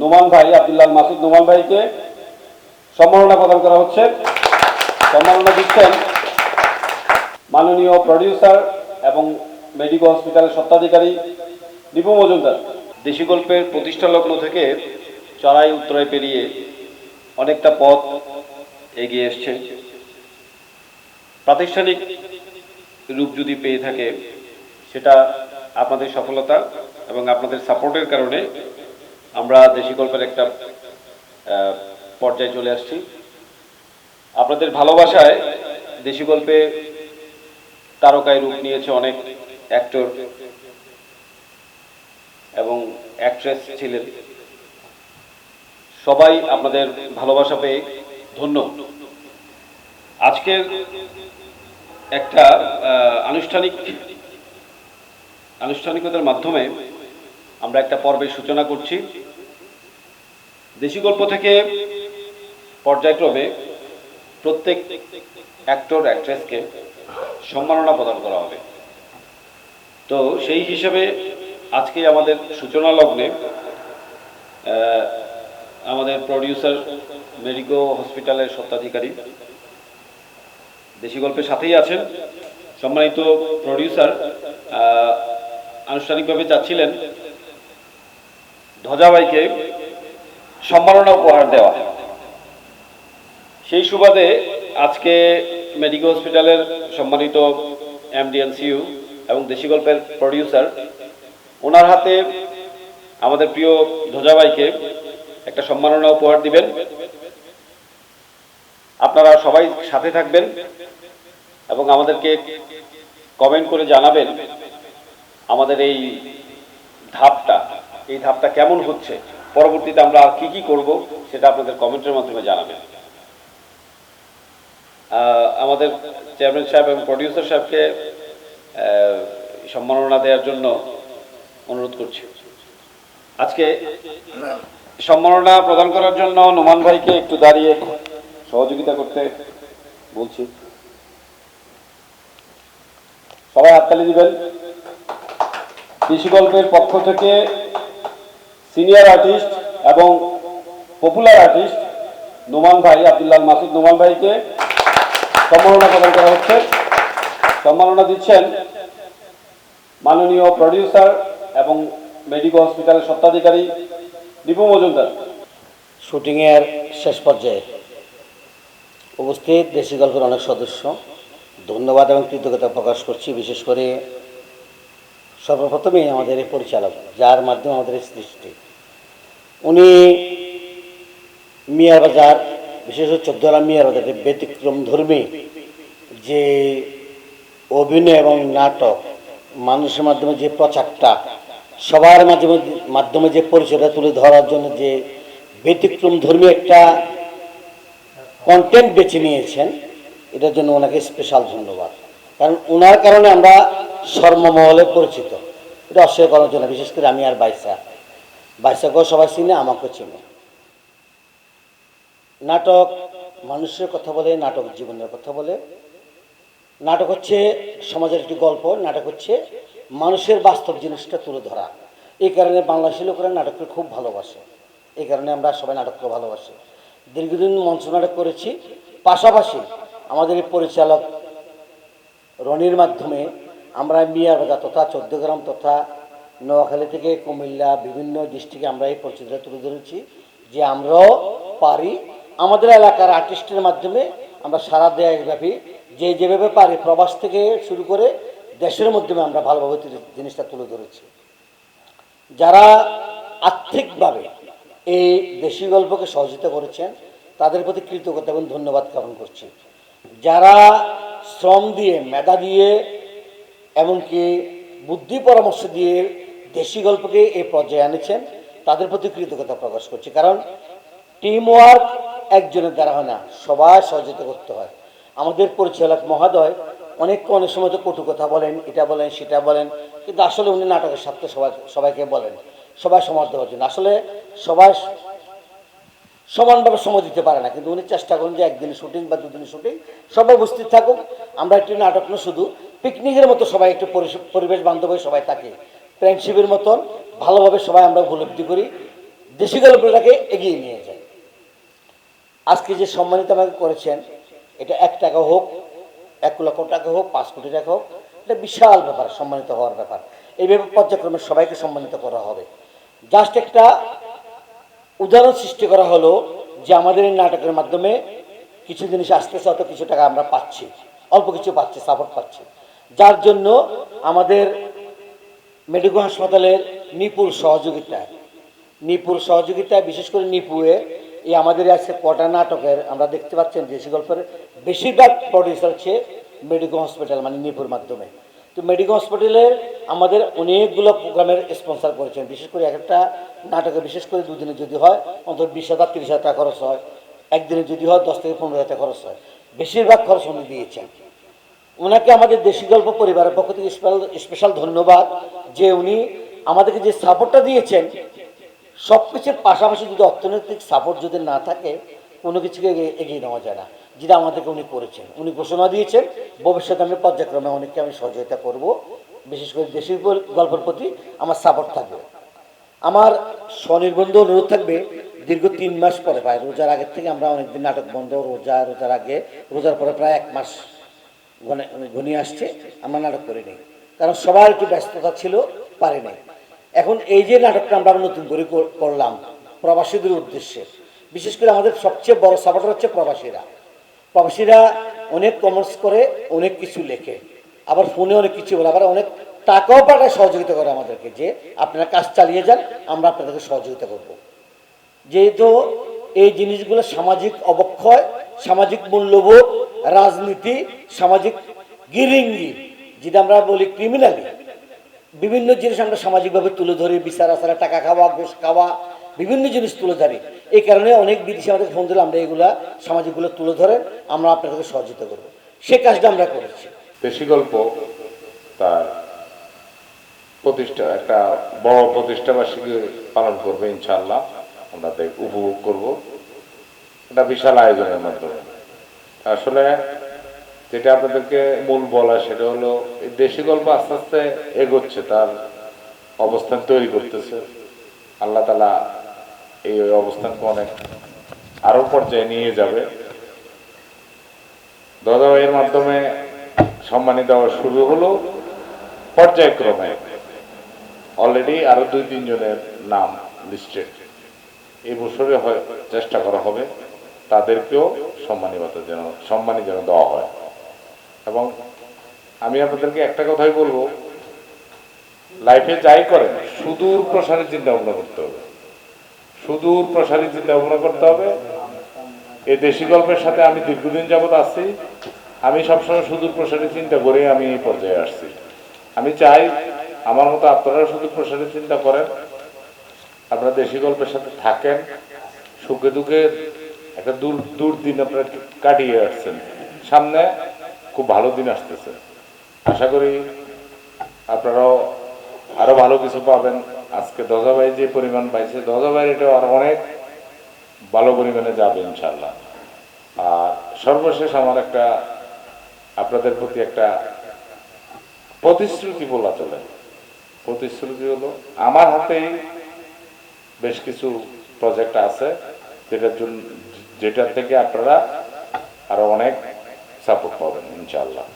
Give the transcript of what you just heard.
নোমান ভাই, আব্দুল্লাহ মাসুদ নোমান ভাইকে সম্মাননা প্রদান করা হচ্ছে। সম্মাননা দিচ্ছেন মাননীয় প্রডিউসার এবং মেডিকেল হসপিটালের স্বত্বাধিকারী দীপু মজুমদার। দেশি গল্পের প্রতিষ্ঠা লগ্ন থেকে চড়াই উত্তরায় পেরিয়ে অনেকটা পথ এগিয়ে এসছে। প্রাতিষ্ঠানিক রূপ যদি পেয়ে থাকে, সেটা আপনাদের সফলতা এবং আপনাদের সাপোর্টের কারণে আমরা দেশি গল্পের একটা পর্যায়ে চলে আসছি। আপনাদের ভালোবাসায় দেশি গল্পে তারকায় রূপ নিয়েছে অনেক অ্যাক্টর এবং অ্যাক্ট্রেস ছিলেন। সবাই আপনাদের ভালোবাসা পেয়ে ধন্য। আজকের একটা আনুষ্ঠানিক, আনুষ্ঠানিকতার মাধ্যমে আমরা একটা পর্বের সূচনা করছি। দেশি গল্প থেকে পর্যায়ক্রমে প্রত্যেক অ্যাক্টর অ্যাক্ট্রেসকে সম্মাননা প্রদান করা হবে। তো সেই হিসাবে আজকে আমাদের সূচনা লগ্নে আমাদের প্রডিউসার মেডিকো হসপিটালের স্বত্বাধিকারী দেশি গল্পের সাথেই আছেন। সম্মানিত প্রডিউসার আনুষ্ঠানিকভাবে চাচ্ছিলেন ধ্বজাবাইকে সম্মাননা উপহার দেওয়া। সেই সুবাদে আজকে মেডিকেল হসপিটালের সম্মানিত এমডিএনসিউ এবং দেশি গল্পের প্রডিউসার, ওনার হাতে আমাদের প্রিয় ধ্বজাবাইকে একটা সম্মাননা উপহার দিবেন। আপনারা সবাই সাথে থাকবেন এবং আমাদেরকে কমেন্ট করে জানাবেন আমাদের এই ধাপটা এই ধাপটা কেমন হচ্ছে। পরবর্তীতে আমরা আর কি কি করব সেটা আপনাদের কমেন্টের মাধ্যমে জানাবেন। আমাদের চেয়ারম্যান সাহেব এবং প্রডিউসার সাহেবকে সম্মাননা দেওয়ার জন্য অনুরোধ করছি। আজকে সম্মাননা প্রদান করার জন্য নোমান ভাইকে একটু দাঁড়িয়ে সহযোগিতা করতে বলছি। সবাই হাততালি দিবেন। কৃষি গল্পের পক্ষ থেকে সিনিয়র আর্টিস্ট এবং পপুলার আর্টিস্ট নোমান ভাই আব্দুল্লাহ মাসুদ নোমান ভাইকে সম্মাননা প্রদান করা হচ্ছে। সম্মাননা দিচ্ছেন মাননীয় প্রডিউসার এবং মেডিকেল হসপিটালের স্বত্বাধিকারী দীপু মজুমদার। শুটিংয়ের শেষ পর্যায়ে উপস্থিত দেশি গল্পের অনেক সদস্য। ধন্যবাদ এবং কৃতজ্ঞতা প্রকাশ করছি। বিশেষ করে সর্বপ্রথমেই আমাদের এই পরিচালক, যার মাধ্যমে আমাদের সৃষ্টি। উনি মিয়ার বাজার, বিশেষ করে চোদ্দরা মিয়ার বাজার ব্যতিক্রম ধর্মী যে অভিনয় এবং নাটক, মানুষের মাধ্যমে যে প্রচারটা, সবার মাধ্যমে মাধ্যমে যে পরিচয়টা তুলে ধরার জন্য যে ব্যতিক্রম ধর্মী একটা কন্টেন্ট বেছে নিয়েছেন, এটার জন্য ওনাকে স্পেশাল ধন্যবাদ। কারণ ওনার কারণে আমরা সর্বমহলে পরিচিত। এটা অস্বীকার করার জন্য, বিশেষ করে আমি আর বাইসা বাইসাকেও সবাই চিনে, আমাকেও চিনে। নাটক মানুষের কথা বলে, নাটক জীবনের কথা বলে। নাটক হচ্ছে সমাজের একটি গল্প, নাটক হচ্ছে মানুষের বাস্তব জিনিসটা তুলে ধরা। এই কারণে বাংলাদেশি লোকেরা নাটককে খুব ভালোবাসে। এই কারণে আমরা সবাই নাটককে ভালোবাসি। দীর্ঘদিন মঞ্চ নাটক করেছি। পাশাপাশি আমাদের পরিচালক রনির মাধ্যমে আমরা মিয়ার বাজার তথা চৌদ্দগ্রাম তথা নোয়াখালী থেকে কুমিল্লা বিভিন্ন ডিস্ট্রিক্টে আমরা এই পরিচিতিটা তুলে ধরেছি যে আমরাও পারি। আমাদের এলাকার আর্টিস্টের মাধ্যমে আমরা সারা দেশব্যাপী যে যেভাবে পারি প্রবাস থেকে শুরু করে দেশের মাধ্যমে আমরা ভালোভাবে জিনিসটা তুলে ধরেছি। যারা আর্থিকভাবে এই দেশি গল্পকে সহযোগিতা করেছেন, তাদের প্রতি কৃতজ্ঞতা এবং ধন্যবাদ জ্ঞাপন করছি। যারা শ্রম দিয়ে, মেধা দিয়ে, এমনকি বুদ্ধি পরামর্শ দিয়ে দেশি গল্পকে এই পর্যায়ে এনেছেন তাদের প্রতি কৃতজ্ঞতা প্রকাশ করছি। কারণ টিম ওয়ার্ক একজনের দ্বারা হয় না সবাই সহযোগিতা করতে হয়। আমাদের পরিচালক মহোদয় অনেক অনেক সময় তো কটু কথা বলেন, এটা বলেন, সেটা বলেন, কিন্তু আসলে উনি নাটকের সাথে সবাই সবাইকে বলেন, সবাই সমাজ দেওয়ার জন্য। আসলে সবাই সমানভাবে সময় দিতে পারে না, কিন্তু উনি চেষ্টা করেন যে একদিনের শুটিং বা দুদিনের শুটিং সবাই উপস্থিত থাকুক। আমরা একটি নাটক না শুধু পিকনিকের মতো সবাই একটু পরিবেশ বান্ধব হয়ে সবাই থাকে। ফ্রেন্ডশিপের মতন ভালোভাবে সবাই আমরা উপলব্ধি করি। দেশি গল্পটাকে এগিয়ে নিয়ে যায় আজকে যে সম্মানিত আমাকে করেছেন, এটা এক টাকা হোক, এক লক্ষ টাকা হোক, পাঁচ কোটি টাকা হোক, এটা বিশাল ব্যাপার, সম্মানিত হওয়ার ব্যাপার। এইভাবে পর্যায়ক্রমে সবাইকে সম্মানিত করা হবে। জাস্ট একটা উদাহরণ সৃষ্টি করা হলো যে আমাদের এই নাটকের মাধ্যমে কিছু জিনিস আসতেছে, অত কিছু টাকা আমরা পাচ্ছি। অল্প কিছু পাচ্ছি সাপোর্ট পাচ্ছি। যার জন্য আমাদের মেডিকেল হাসপাতালের নিপুর সহযোগিতায় নিপুর সহযোগিতায় বিশেষ করে নিপুয়ে এই আমাদের আছে কটা নাটকের আমরা দেখতে পাচ্ছেন দেশি গল্পের বেশিরভাগ প্রডিউসার হচ্ছে মেডিকেল হসপিটাল মানে নিপুর মাধ্যমে। তো মেডিকেল হসপিটালের আমাদের অনেকগুলো প্রোগ্রামের স্পন্সর করেছেন। বিশেষ করে এক একটা নাটকে বিশেষ করে দুদিনে যদি হয়, অন্তত বিশ হাজার, তিরিশ হাজার টাকা খরচ হয়। একদিনে যদি হয়, দশ থেকে পনেরো হাজার টাকা খরচ হয়। বেশিরভাগ খরচ উনি দিয়েছেন। ওনাকে আমাদের দেশি গল্প পরিবারের পক্ষ থেকে স্পেশাল ধন্যবাদ যে উনি আমাদেরকে যে সাপোর্টটা দিয়েছেন, সব কিছুর পাশাপাশি যদি অর্থনৈতিক সাপোর্ট যদি না থাকে, কোনো কিছুকে এগিয়ে- নেওয়া যায় না। যেটা আমাদেরকে উনি করেছেন। উনি ঘোষণা দিয়েছেন, ভবিষ্যতে আমি পর্যায়ক্রমে অনেককে আমি সহযোগিতা করব। বিশেষ করে দেশি গল্পের প্রতি আমার সাপোর্ট থাকবে। আমার স্বনির্বন্ধ অনুরোধ থাকবে, দীর্ঘ তিন মাস পরে প্রায় রোজার আগের থেকে আমরা অনেকদিন নাটক বন্ধ, রোজা, রোজার আগে, রোজার পরে প্রায় এক মাস ঘনিয়ে আসছে, আমরা নাটক করে নাই। কারণ সবার একটু ব্যস্ততা ছিল, পারে নাই। এখন এই যে নাটকটা আমরা নতুন করে করলাম, প্রবাসীদের উদ্দেশ্যে, বিশেষ করে আমাদের সবচেয়ে বড় সাপোর্টার হচ্ছে প্রবাসীরা। প্রবাসীরা অনেক কমার্স করে, অনেক কিছু লেখে, আবার ফোনে অনেক কিছু বলে, আবার অনেক টাকাও পাঠায় সহযোগিতা করে আমাদেরকে যে, আপনারা কাজ চালিয়ে যান, আমরা আপনাদেরকে সহযোগিতা করব। যেহেতু এই জিনিসগুলো সামাজিক অবক্ষয়, সামাজিক মূল্যবোধ, রাজনীতি, সামাজিক গিরিঙ্গি, যেটা আমরা বলি ক্রিমিনালি বিভিন্ন জিনিস আমরা সামাজিকভাবে তুলে ধরি, বিচার আচারা টাকা খাওয়া, ঘুষ খাওয়া, বিভিন্ন জিনিস তুলে ধরি। এই কারণে অনেক বিদেশি আমাদের ফোন দিলে আমরা এগুলা সামাজিকগুলো তুলে ধরে আমরা আপনাদেরকে সহযোগিতা করব। সে কাজটা আমরা করেছি। বেশি গল্প তার প্রতিষ্ঠা, একটা বড় প্রতিষ্ঠাবার্ষিকী পালন করবে ইনশাল্লাহ আমরা উপভোগ করব। এটা বিশাল আয়োজনের মাধ্যমে। আসলে যেটা আপনাদেরকে মূল বলা, সেটা হলো এই দেশি গল্প আস্তে আস্তে এগোচ্ছে, তার অবস্থান তৈরি করতেছে। আল্লাহ তালা এই অবস্থানকে অনেক আরও পর্যায়ে নিয়ে যাবে। দাদাভাইয়ের মাধ্যমে সম্মানী দেওয়া শুরু হলো পর্যায়ক্রমে। অলরেডি আরও দুই তিনজনের নাম লিস্টেড এই বছরে হয় চেষ্টা করা হবে তাদেরকেও সম্মানী ভাতা যেন, সম্মানী যেন দেওয়া হয়। এবং আমি আপনাদেরকে একটা কথাই বলব লাইফে যাই করেন, সুদূর প্রসারী চিন্তা ভাবনা করতে হবে। সুদূর প্রসারী চিন্তা ভাবনা করতে হবে। এই দেশি গল্পের সাথে আমি দীর্ঘদিন যাবত আছি। আমি সবসময় সুদূর প্রসারী চিন্তা করে আমি এই পর্যায়ে আসছি। আমি চাই আমার মতো আপনারা সুদূর প্রসারী চিন্তা করেন। আপনারা দেশি গল্পের সাথে থাকেন, সুখে দুঃখে একটা দূর দূর দিন আপনারা কাটিয়ে আসছেন। সামনে খুব ভালো দিন আসতেছে। আশা করি আপনারাও আরও ভালো কিছু পাবেন। আজকে দজাবাই যে পরিমাণ পাইছে দজাবাই এটা আরও অনেক ভালো পরিমাণে যাবে ইনশাল্লাহ আর সর্বশেষ আমার একটা আপনাদের প্রতি একটা প্রতিশ্রুতি বলা চলে। প্রতিশ্রুতি হলো, আমার হাতেই বেশ কিছু প্রজেক্ট আছে যেটার জন্য যেটার থেকে আপনারা আরও অনেক সাপোর্ট পাবেন ইনশাল্লাহ